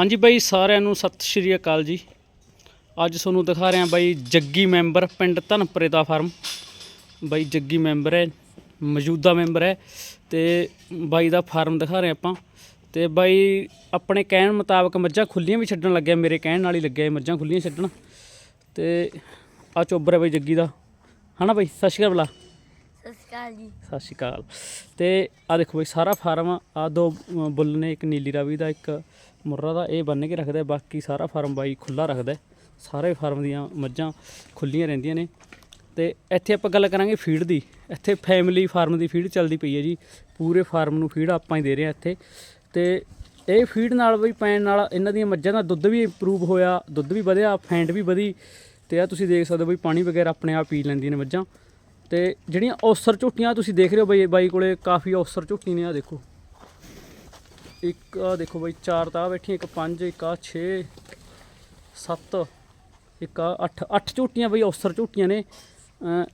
ਹਾਂਜੀ ਬਾਈ, ਸਾਰਿਆਂ ਨੂੰ ਸਤਿ ਸ਼੍ਰੀ ਅਕਾਲ ਜੀ। ਅੱਜ ਤੁਹਾਨੂੰ ਦਿਖਾ ਰਿਹਾ ਬਾਈ ਜੱਗੀ ਮੈਂਬਰ ਪਿੰਡ ਧਨਪੁਰੇ ਦਾ ਫਾਰਮ। ਬਾਈ ਜੱਗੀ ਮੈਂਬਰ ਹੈ, ਮੌਜੂਦਾ ਮੈਂਬਰ ਹੈ ਤੇ ਬਾਈ ਦਾ ਫਾਰਮ ਦਿਖਾ ਰਹੇ ਆਪਾਂ। ਤੇ ਬਾਈ, ਆਪਣੇ ਕਹਿਣ ਮੁਤਾਬਕ ਮੱਝਾਂ ਖੁੱਲੀਆਂ ਵੀ ਛੱਡਣ ਲੱਗਿਆ, ਮੇਰੇ ਕਹਿਣ ਨਾਲ ਹੀ ਲੱਗਿਆ ਮੱਝਾਂ ਖੁੱਲੀਆਂ ਛੱਡਣ। ਤੇ ਆ ਚੋਬਰ ਹੈ ਬਾਈ ਜੱਗੀ ਦਾ। ਹਨਾ ਬਾਈ, ਸਤਿ ਸ਼੍ਰੀ ਅਕਾਲ ਬਲਾ ਅਕਾਲ ਜੀ। ਸਤਿ ਸ਼੍ਰੀ ਅਕਾਲ। ਤੇ ਆ ਦੇਖੋ ਬਈ, ਸਾਰਾ ਫਾਰਮ ਆ ਦੋ ਬੁੱਲ ਨੇ, ਇੱਕ ਨੀਲੀ ਰਾਵੀ ਦਾ, ਇੱਕ ਮੁਰਰਾ ਦਾ, ਇਹ ਬੰਨ ਕੇ ਰੱਖਦਾ ਬਾਕੀ ਸਾਰਾ ਫਾਰਮ ਬਾਈ ਖੁੱਲਾ ਰੱਖਦਾ ਸਾਰੇ ਫਾਰਮ ਦੀਆਂ ਮੱਝਾਂ ਖੁੱਲੀਆਂ ਰਹਿੰਦੀਆਂ ਨੇ। ਤੇ ਇੱਥੇ ਆਪਾਂ ਗੱਲ ਕਰਾਂਗੇ ਫੀਡ ਦੀ। ਇੱਥੇ ਫੈਮਿਲੀ ਫਾਰਮ ਦੀ ਫੀਡ ਚੱਲਦੀ ਪਈ ਹੈ ਜੀ। ਪੂਰੇ ਫਾਰਮ ਨੂੰ ਫੀਡ ਆਪਾਂ ਹੀ ਦੇ ਰਹੇ ਹਾਂ ਇੱਥੇ। ਤੇ ਇਹ ਫੀਡ ਨਾਲ ਬਈ ਪੈਣ ਨਾਲ ਇਹਨਾਂ ਦੀਆਂ ਮੱਝਾਂ ਦਾ ਦੁੱਧ ਵੀ ਇੰਪਰੂਵ ਹੋਇਆ, ਦੁੱਧ ਵੀ ਵਧਿਆ, ਫੈਂਟ ਵੀ ਵਧੀ। ਤੇ ਆ ਤੁਸੀਂ ਦੇਖ ਸਕਦੇ ਹੋ ਬਈ, ਪਾਣੀ ਵਗੈਰਾ ਆਪਣੇ ਆਪ ਪੀ ਲੈਂਦੀਆਂ ਨੇ ਮੱਝਾਂ। ਤੇ ਜਿਹੜੀਆਂ ਔਸਰ ਝੋਟੀਆਂ ਤੁਸੀਂ ਦੇਖ ਰਹੇ ਹੋ ਬਈ, ਬਾਈ ਕੋਲੇ ਕਾਫੀ ਔਸਰ ਝੋਟੀ ਨੇ ਆ ਦੇਖੋ। ਇੱਕ ਆ ਦੇਖੋ ਬਾਈ, ਚਾਰ ਤਾਂ ਬੈਠੀਆਂ, ਇੱਕ ਪੰਜ, ਇੱਕ ਆ 6 7 ਇੱਕ ਆ 8 8 ਝੂਟੀਆਂ ਬਈ, ਔਸਰ ਝੂਟੀਆਂ ਨੇ। ਅਮ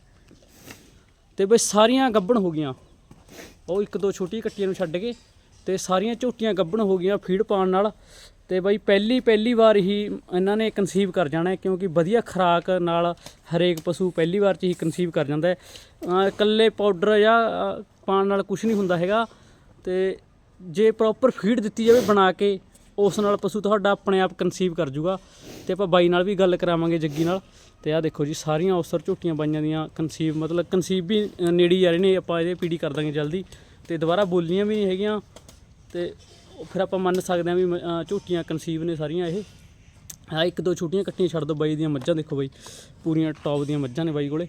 ਤੇ ਬਈ ਸਾਰੀਆਂ ਗੱਬਣ ਹੋ ਗਈਆਂ। ਉਹ ਇੱਕ ਦੋ ਛੋਟੀ ਕੱਟੀਆਂ ਨੂੰ ਛੱਡ ਕੇ ਤੇ ਸਾਰੀਆਂ ਝੋਟੀਆਂ ਗੱਭਣ ਹੋ ਗਈਆਂ ਫੀਡ ਪਾਉਣ ਨਾਲ ਤੇ ਬਈ ਪਹਿਲੀ ਪਹਿਲੀ ਵਾਰ ਹੀ ਇਹਨਾਂ ਨੇ ਕਨਸੀਵ ਕਰ ਜਾਣਾ ਹੈ ਕਿਉਂਕਿ ਵਧੀਆ ਖੁਰਾਕ ਨਾਲ ਹਰੇਕ ਪਸ਼ੂ ਪਹਿਲੀ ਵਾਰ ਚ ਹੀ ਕਨਸੀਵ ਕਰ ਜਾਂਦਾ ਹੈ। ਇਕੱਲੇ ਪਾਊਡਰ ਜਾਂ ਅਹ, ਪਾਉਣ ਨਾਲ ਕੁਝ ਨਹੀਂ ਹੁੰਦਾ ਹੈਗਾ ਤੇ ਜੇ ਪ੍ਰੋਪਰ ਫੀਡ ਦਿੱਤੀ ਜਾਵੇ ਬਣਾ ਕੇ ਉਸ ਨਾਲ ਪਸ਼ੂ ਤੁਹਾਡਾ ਆਪਣੇ ਆਪ ਕਨਸੀਵ ਕਰ ਜੂਗਾ ਤੇ ਆਪਾਂ ਬਾਈ ਨਾਲ ਵੀ ਗੱਲ ਕਰਾਵਾਂਗੇ ਜੱਗੀ ਨਾਲ। ਤੇ ਆਹ ਦੇਖੋ ਜੀ ਸਾਰੀਆਂ ਔਸਰ ਝੋਟੀਆਂ ਬਾਈਆਂ ਦੀਆਂ ਕਨਸੀਵ ਮਤਲਬ ਕਨਸੀਵ ਵੀ ਅ, ਨੇੜੇ ਆ ਰਹੇ ਨੇ ਆਪਾਂ ਇਹਦੇ ਪੀੜੀ ਕਰ ਦਾਂਗੇ ਜਲਦੀ। ਤੇ ਦੁਬਾਰਾ ਬੋਲੀਆਂ ਵੀ ਨਹੀਂ ਹੈਗੀਆਂ। ਤੇ ਫਿਰ ਆਪਾਂ ਮੰਨ ਸਕਦੇ ਹਾਂ ਵੀ ਝੂਟੀਆਂ ਅ, ਕਨਸੀਵ ਨੇ ਸਾਰੀਆਂ ਇਹ। ਆ ਇੱਕ ਦੋ ਛੋਟੀਆਂ ਕੱਟੀਆਂ ਛੱਡ ਦੋ ਬਾਈ ਦੀਆਂ ਮੱਝਾਂ ਦੇਖੋ ਬਾਈ ਪੂਰੀਆਂ ਟੌਪ ਦੀਆਂ ਮੱਝਾਂ ਨੇ ਬਾਈ ਕੋਲੇ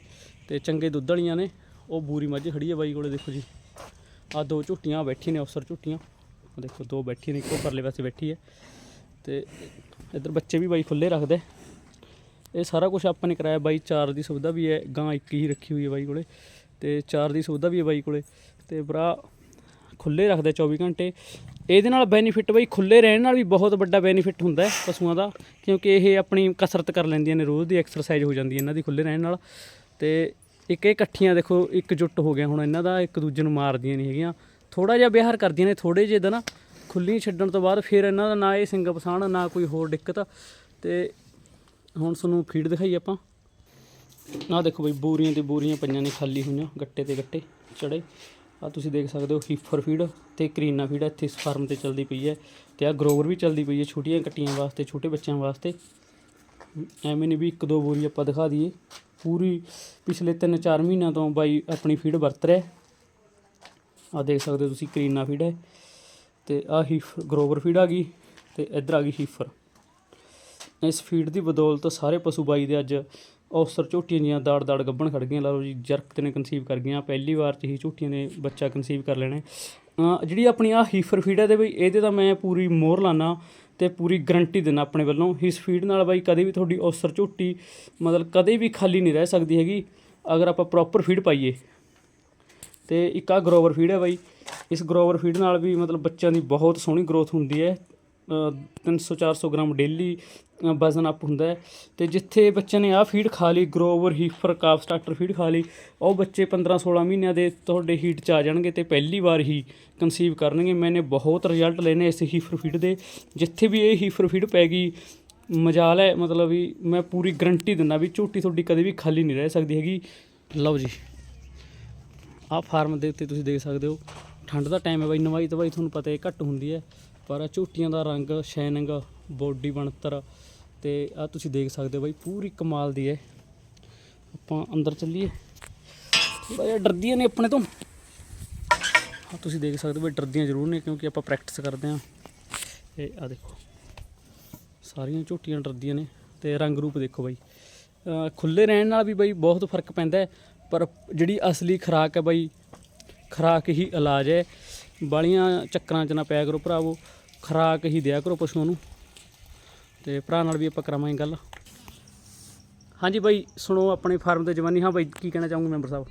ਤੇ ਚੰਗੇ ਦੁੱਧ ਵਾਲੀਆਂ ਨੇ ਉਹ ਬੂਰੀ ਮੱਝ ਖੜੀ ਹੈ ਬਾਈ ਕੋਲੇ ਦੇਖੋ ਜੀ। ਆ ਦੋ ਝੋਟੀਆਂ ਬੈਠੀ ਨੇ ਅਫਸਰ ਝੋਟੀਆਂ। ਦੇਖੋ ਦੋ ਬੈਠੀ ਨੇ ਇੱਕੋ ਪਰਲੇ ਪਾਸੇ ਬੈਠੀ ਹੈ। ਤੇ ਇੱਧਰ ਬੱਚੇ ਵੀ ਬਾਈ ਖੁੱਲੇ ਰੱਖਦੇ। ਇਹ ਸਾਰਾ ਕੁਝ ਆਪਾਂ ਨੇ ਕਰਾਇਆ ਬਾਈ ਚਾਰ ਦੀ ਸੁਵਿਧਾ ਵੀ ਹੈ ਗਾਂ ਇੱਕ ਹੀ ਰੱਖੀ ਹੋਈ ਹੈ ਬਾਈ ਕੋਲੇ। ਤੇ ਚਾਰ ਦੀ ਸੁਵਿਧਾ ਵੀ ਹੈ ਬਾਈ ਕੋਲੇ। ਤੇ ਭਰਾ ਖੁੱਲੇ ਰੱਖਦੇ 24 ਘੰਟੇ। ਇਹਦੇ ਨਾਲ ਬੈਨੀਫਿਟ ਬਈ ਖੁੱਲੇ ਰਹਿਣ ਨਾਲ ਵੀ ਬਹੁਤ ਵੱਡਾ ਬੈਨੀਫਿਟ ਹੁੰਦਾ ਹੈ ਪਸ਼ੂਆਂ ਦਾ, ਕਿਉਂਕਿ ਇਹ ਆਪਣੀ ਕਸਰਤ ਕਰ ਲੈਂਦੀਆਂ ਨੇ ਰੋਜ਼ ਦੀ ਐਕਸਰਸਾਈਜ਼ ਹੋ ਜਾਂਦੀ ਹੈ ਇਹਨਾਂ ਦੀ ਖੁੱਲੇ ਰਹਿਣ ਨਾਲ। ਤੇ ਇੱਕ ਇਹ ਇਕੱਠੀਆਂ ਦੇਖੋ ਇੱਕ ਜੁੱਟ ਹੋ ਗਿਆ ਹੁਣ ਇਹਨਾਂ ਦਾ, ਇੱਕ ਦੂਜੇ ਨੂੰ ਮਾਰਦੀਆਂ ਨਹੀਂ ਹੈਗੀਆਂ। ਥੋੜਾ ਜਿਹਾ ਵਿਹਾਰ ਕਰਦੀਆਂ ਨੇ ਥੋੜੇ ਜਿਹੇ ਦਾ ਨਾ ਖੁੱਲੀ ਛੱਡਣ ਤੋਂ ਬਾਅਦ ਫਿਰ ਇਹਨਾਂ ਦਾ ਨਾ ਇਹ ਸਿੰਗ ਪਸਾਣ ਨਾ ਕੋਈ ਹੋਰ ਦਿੱਕਤ। ਤੇ ਹੁਣ ਤੁਹਾਨੂੰ ਫੀਡ ਦਿਖਾਈ ਆਪਾਂ। ਨਾ ਦੇਖੋ ਬਈ ਬੋਰੀਆਂ ਤੇ ਬੂਰੀਆਂ ਪਈਆਂ ਨੇ ਖਾਲੀ ਹੋਈਆਂ, ਗੱਟੇ ਤੇ ਗੱਟੇ ਚੜੇ ਆ ਤੁਸੀਂ ਦੇਖ ਸਕਦੇ ਹੋ ਹੀਫਰ ਫੀਡ ਤੇ ਕਰੀਨਾ ਫੀਡ ਇੱਥੇ ਇਸ ਫਾਰਮ ਤੇ ਚੱਲਦੀ ਪਈ ਹੈ ਤੇ ਆ ਗਰੋਵਰ ਵੀ ਚੱਲਦੀ ਪਈ ਹੈ ਛੋਟੀਆਂ ਕੱਟੀਆਂ ਵਾਸਤੇ, ਛੋਟੇ ਬੱਚਿਆਂ ਵਾਸਤੇ। ਐਵੇਂ ਨਹੀਂ ਵੀ ਇੱਕ ਦੋ ਬੋਰੀ ਆਪਾਂ ਦਿਖਾ ਦਈਏ। ਪੂਰੀ ਪਿਛਲੇ 3-4 ਮਹੀਨਿਆਂ ਤੋਂ ਬਾਈ ਆਪਣੀ ਫੀਡ ਵਰਤ ਰਿਹਾ ਆ ਦੇਖ ਸਕਦੇ ਹੋ ਤੁਸੀਂ ਕਰੀਨਾ ਫੀਡ ਹੈ ਤੇ ਆ ਹੀਫ ਗਰੋਵਰ ਫੀਡ ਆ ਗਈ ਤੇ ਇੱਧਰ ਆ ਗਈ ਹੀਫਰ। ਇਸ ਫੀਡ ਦੀ ਬਦੌਲਤ ਸਾਰੇ ਪਸ਼ੂ ਬਾਈ ਦੇ ਅੱਜ ਔਸਰ ਝੋਟੀਆਂ ਦੀਆਂ ਦਾੜ ਦਾੜ ਗੱਭਣ ਖੜ ਗਈਆਂ ਲਾ ਲਓ ਜੀ, ਜਰਕ ਤੇ ਨੇ ਕਨਸੀਵ ਕਰ ਗਈਆਂ, ਪਹਿਲੀ ਵਾਰ ਚ ਹੀ ਝੋਟੀਆਂ ਨੇ ਬੱਚਾ ਕਨਸੀਵ ਕਰ ਲੈਣਾ ਜਿਹੜੀ ਆਪਣੀ ਆ ਹੀਫਰ ਫੀਡ ਹੈ ਦੇ ਬਈ, ਇਹਦੇ ਤਾਂ ਮੈਂ ਪੂਰੀ ਮੋਹਰ ਲਾਣਾ ਤੇ ਪੂਰੀ ਗਰੰਟੀ ਦਿੰਦਾ ਆਪਣੇ ਵੱਲੋਂ। ਇਸ ਫੀਡ ਨਾਲ ਬਾਈ ਕਦੇ ਵੀ ਤੁਹਾਡੀ ਔਸਰ ਝੋਟੀ ਮਤਲਬ ਕਦੇ ਵੀ ਖਾਲੀ ਨਹੀਂ ਰਹਿ ਸਕਦੀ ਹੈਗੀ, ਅਗਰ ਆਪਾਂ ਪ੍ਰੋਪਰ ਫੀਡ ਪਾਈਏ। ਤੇ ਇੱਕ ਆ ਗਰੋਵਰ ਫੀਡ ਹੈ ਬਾਈ, ਇਸ ਗਰੋਵਰ ਫੀਡ ਨਾਲ ਵੀ ਮਤਲਬ ਬੱਚਿਆਂ ਦੀ ਬਹੁਤ ਸੋਹਣੀ ਗਰੋਥ ਹੁੰਦੀ ਹੈ। 300 400 ਗ੍ਰਾਮ ਡੇਲੀ ਵਜ਼ਨ ਅਪ ਹੁੰਦਾ ਹੈ। ਤੇ ਜਿੱਥੇ ਬੱਚਿਆਂ ਨੇ ਆਹ ਫੀਡ ਖਾ ਲਈ grower heifer calf starter feed ਖਾ ਲਈ, ਉਹ ਬੱਚੇ 15 16 ਮਹੀਨਿਆਂ ਦੇ ਤੁਹਾਡੇ ਹੀਟ ਚ ਆ ਜਾਣਗੇ ਤੇ ਪਹਿਲੀ ਵਾਰ ਹੀ ਕਨਸੀਵ ਕਰਨਗੇ। ਮੈਨੇ ਬਹੁਤ ਰਿਜ਼ਲਟ ਲਏ ਇਸ ਹੀਫਰ ਫੀਡ ਦੇ। ਜਿੱਥੇ ਵੀ ਇਹ ਹੀਫਰ ਫੀਡ ਪੈ ਗਈ, ਮਜਾਲ ਹੈ, ਮਤਲਬ ਵੀ ਮੈਂ ਪੂਰੀ ਗਰੰਟੀ ਦਿੰਦਾ ਵੀ ਝੋਟੀ ਤੁਹਾਡੀ ਕਦੇ ਵੀ ਖਾਲੀ ਨਹੀਂ ਰਹਿ ਸਕਦੀ ਹੈਗੀ। ਲਓ ਜੀ, ਆਹ ਫਾਰਮ ਦੇ ਉੱਤੇ ਤੁਸੀਂ ਦੇਖ ਸਕਦੇ ਹੋ। ਠੰਡ ਦਾ ਟਾਈਮ ਹੈ ਬਾਈ, ਨਵਾਈ ਤਾਂ ਤੁਹਾਨੂੰ ਪਤਾ ਹੈ ਘੱਟ ਹੁੰਦੀ ਹੈ। ਪਰ ਝੂਟੀਆਂ ਦਾ ਰੰਗ ਸ਼ਾਈਨਿੰਗ ਬੋਡੀ ਬਣਤਰ ਤੇ ਆ ਤੁਸੀਂ ਦੇਖ ਸਕਦੇ ਹੋ ਬਾਈ, ਪੂਰੀ ਕਮਾਲ ਦੀ ਹੈ ਆਪਾਂ ਅੰਦਰ ਚੱਲੀਏ। ਥੋੜਾ ਡਰਦੀਆਂ ਨੇ ਆਪਣੇ ਤੋਂ। ਆ ਤੁਸੀਂ ਦੇਖ ਸਕਦੇ ਹੋ ਬਾਈ, ਡਰਦੀਆਂ ਜ਼ਰੂਰ ਨੇ ਕਿਉਂਕਿ ਆਪਾਂ ਪ੍ਰੈਕਟਿਸ ਕਰਦੇ ਹਾਂ। ਇਹ ਆ ਦੇਖੋ, ਸਾਰੀਆਂ ਝੋਟੀਆਂ ਡਰਦੀਆਂ ਨੇ ਤੇ ਰੰਗ ਰੂਪ ਦੇਖੋ ਬਾਈ। ਅਹ ਖੁੱਲੇ ਰਹਿਣ ਨਾਲ ਵੀ ਬਾਈ ਬਹੁਤ ਫ਼ਰਕ ਪੈਂਦਾ ਪਰ ਜਿਹੜੀ ਅਸਲੀ ਖੁਰਾਕ ਹੈ ਬਾਈ, ਖੁਰਾਕ ਹੀ ਇਲਾਜ ਹੈ। ਬਾਲੀਆਂ ਚੱਕਰਾਂ 'ਚ ਨਾ ਪਿਆ ਕਰੋ ਭਰਾਵੋ। ਖੁਰਾਕ ਹੀ ਦਿਆ ਕਰੋ ਪਸ਼ੂਆਂ ਨੂੰ। ਤੇ ਭਰਾ ਨਾਲ ਵੀ ਆਪਾਂ ਕਰਾਵਾਂਗੇ ਗੱਲ। ਹਾਂਜੀ ਬਾਈ ਸੁਣੋ ਆਪਣੇ ਫਾਰਮ ਦੇ ਜਵਾਨੀ। ਹਾਂ ਬਾਈ ਕੀ ਕਹਿਣਾ ਚਾਹੋਗੇ ਮੈਂਬਰ ਸਾਹਿਬ?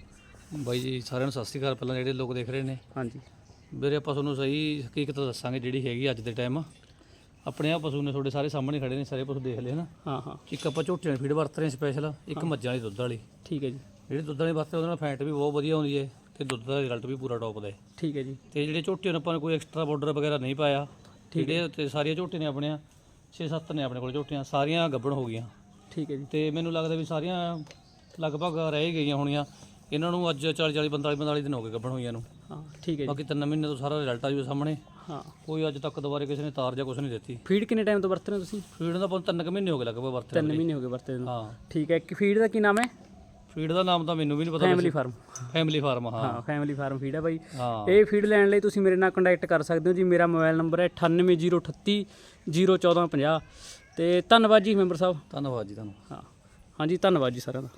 ਬਾਈ ਜੀ ਸਾਰਿਆਂ ਨੂੰ ਸਤਿ ਸ਼੍ਰੀ ਅਕਾਲ। ਪਹਿਲਾਂ ਜਿਹੜੇ ਲੋਕ ਦੇਖ ਰਹੇ ਨੇ। ਹਾਂਜੀ। ਵੀਰੇ ਆਪਾਂ ਤੁਹਾਨੂੰ ਸਹੀ ਹਕੀਕਤ ਦੱਸਾਂਗੇ ਜਿਹੜੀ ਹੈਗੀ ਅੱਜ ਦੇ ਟਾਈਮ ਆਪਣੇ ਆ ਪਸ਼ੂ ਨੇ ਤੁਹਾਡੇ ਸਾਰੇ ਸਾਹਮਣੇ ਖੜੇ ਨੇ ਸਾਰੇ ਪਸ਼ੂ ਦੇਖ ਲਏ ਨਾ ਹਾਂ ਹਾਂ। ਇੱਕ ਆਪਾਂ ਝੋਟੀਆਂ ਦੀ ਫੀਡ ਵਰਤ ਰਹੇ ਸਪੈਸ਼ਲ ਇੱਕ ਮੱਝਾਂ ਦੀ ਦੁੱਧ ਵਾਲੀ। ਠੀਕ ਹੈ ਜੀ। ਜਿਹੜੀ ਦੁੱਧ ਵਾਲੀ ਵਰਤੇ ਉਹਦੇ ਨਾਲ ਫੈਟ ਵੀ ਬਹੁਤ ਵਧੀਆ ਆਉਂਦੀ ਹੈ ਤੇ ਦੁੱਧ ਦਾ ਰਿਜ਼ਲਟ ਵੀ ਪੂਰਾ ਟੌਪ ਦਾ ਹੈ। ਠੀਕ ਹੈ ਜੀ। ਤੇ ਜਿਹੜੇ ਝੋਟੀਆਂ ਨੂੰ ਆਪਾਂ ਨੇ ਕੋਈ ਐਕਸਟਰਾ ਪਾਊਡਰ ਵਗੈਰਾ ਨਹੀਂ ਪਾਇਆ। ਠੀਕ ਹੈ ਤੇ ਸਾਰੀਆਂ ਝੋਟੀਆਂ ਨੇ ਆਪਣੀਆਂ 6-7 ਨੇ ਆਪਣੇ ਕੋਲ ਝੋਟੀਆਂ ਸਾਰੀਆਂ ਗੱਭਣ ਹੋ ਗਈਆਂ। ਠੀਕ ਹੈ ਜੀ। ਤੇ ਮੈਨੂੰ ਲੱਗਦਾ ਵੀ ਸਾਰੀਆਂ ਲਗਭਗ ਰਹਿ ਗਈਆਂ ਹੋਣੀਆਂ। ਇਹਨਾਂ ਨੂੰ ਅੱਜ 40 40 45 45 ਦਿਨ ਹੋ ਗਏ ਗੱਭਣ ਹੋਈਆਂ ਨੂੰ। ਹਾਂ ਠੀਕ ਹੈ ਜੀ। ਬਾਕੀ ਤਿੰਨ ਮਹੀਨੇ ਤੋਂ ਸਾਰਾ ਰਿਜ਼ਲਟ ਆ ਜੂ ਸਾਹਮਣੇ। ਹਾਂ। ਕੋਈ ਅੱਜ ਤੱਕ ਦੁਬਾਰੇ ਕਿਸੇ ਨੇ ਤਾਰ ਜਾਂ ਕੁਝ ਨਹੀਂ ਦਿੱਤੀ। ਫੀਡ ਕਿੰਨੇ ਟਾਈਮ ਤੋਂ ਵਰਤ ਰਹੇ ਹੋ ਤੁਸੀਂ? ਫੀਡ ਦਾ ਪੰਜ ਤਿੰਨ ਕੁ ਮਹੀਨੇ ਹੋ ਗਏ ਲਗਭਗ ਵਰਤੇ ਤਿੰਨ ਮਹੀਨੇ ਹੋ ਗਏ ਵਰਤੇ ਨੂੰ। ਹਾਂ। ਠੀਕ ਹੈ ਇੱਕ ਫੀਡ ਦਾ ਕੀ ਨਾਮ ਹੈ? ਫੀਡ ਦਾ ਨਾਮ ਤਾਂ ਮੈਨੂੰ ਵੀ ਨਹੀਂ ਪਤਾ ਫੈਮਿਲੀ ਫਾਰਮ ਫੈਮਿਲੀ ਫਾਰਮ ਹਾਂ। ਹਾਂ ਫੈਮਿਲੀ ਫਾਰਮ ਫੀਡ ਹੈ ਬਾਈ। ਇਹ ਫੀਡ ਲੈਣ ਲਈ ਤੁਸੀਂ ਮੇਰੇ ਨਾਲ ਕੰਟੈਕਟ ਕਰ ਸਕਦੇ ਹੋ ਜੀ। ਮੇਰਾ ਮੋਬਾਈਲ ਨੰਬਰ ਹੈ 9803 01450 ਤੇ ਧੰਨਵਾਦ ਜੀ ਮੈਂਬਰ ਸਾਹਿਬ। ਧੰਨਵਾਦ ਜੀ ਤੁਹਾਨੂੰ ਹਾਂ। ਹਾਂਜੀ ਧੰਨਵਾਦ ਜੀ ਸਾਰਿਆਂ ਦਾ।